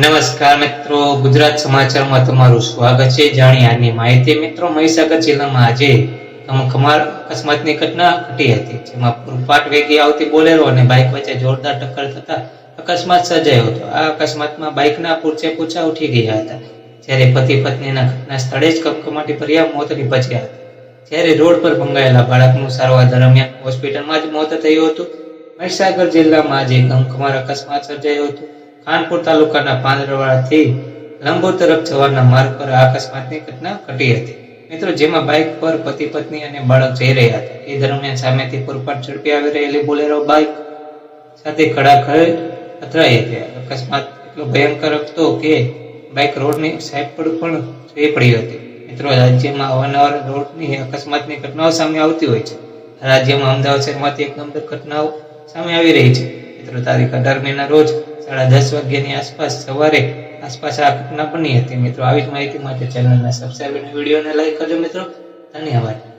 નમસ્કાર મિત્રો, ગુજરાત સમાચારમાં તમારું સ્વાગત છે. આજની માહિતી. મિત્રો, મહીસાગર જિલ્લામાં આજે ખમાર અકસ્માતની ઘટના ઘટી હતી, જેમાં પૂરપાટ વેગી આવતી બોલેરો અને બાઇક વચ્ચે જોરદાર ટક્કર થતા અકસ્માત સર્જાયો હતો. આ અકસ્માતમાં બાઇકના પૂરચે પૂછા ઉઠી ગયા હતા. જ્યારે પતિ પત્નીના ઘટના સ્થળે જ કમકમાટી ભર્યા મોત નિપજ્યા હતા. જ્યારે રોડ પર ભંગાયેલા બાળકનું સારવાર દરમિયાન હોસ્પિટલમાં જ મોત થયું હતું. મહીસાગર જિલ્લામાં આજે ગમખમાર અકસ્માત સર્જાયો હતો. ખાનપુર તાલુકાના પાંદરવાડાથી લંબો તરફ જવાના માર્ગ પર અકસ્માતની ઘટના ઘટી હતી. મિત્રો, જેમાં બાઇક પર પતિ પત્ની અને બાળક જઈ રહ્યા હતા. એ દરમિયાન સામેથી પૂરપાટ ઝડપી આવી રહેલી બોલેરો બાઇક સાથે ખડાખડ અથડાઈ હતી અકસ્માત એટલો ભયંકર હતો કે બાઇક રોડની સાઈડ પર પણ જઈ પડી હતી. મિત્રો, રાજ્યમાં અવારનવાર રોડની અકસ્માતની ઘટનાઓ સામે આવતી હોય છે. રાજ્યમાં અમદાવાદ શહેરમાંથી એક ગંભીર ઘટનાઓ સામે આવી રહી છે. મિત્રો, તારીખ અઢાર મેના રોજ સાડા દસ વાગ્યાની આસપાસ સવારે આસપાસ આ ઘટના બની હતી. મિત્રો, આવી જ માહિતી માટે ચેનલને સબસ્ક્રાઈબ અને વિડીયોને લાઈક કરજો મિત્રો. ધન્યવાદ.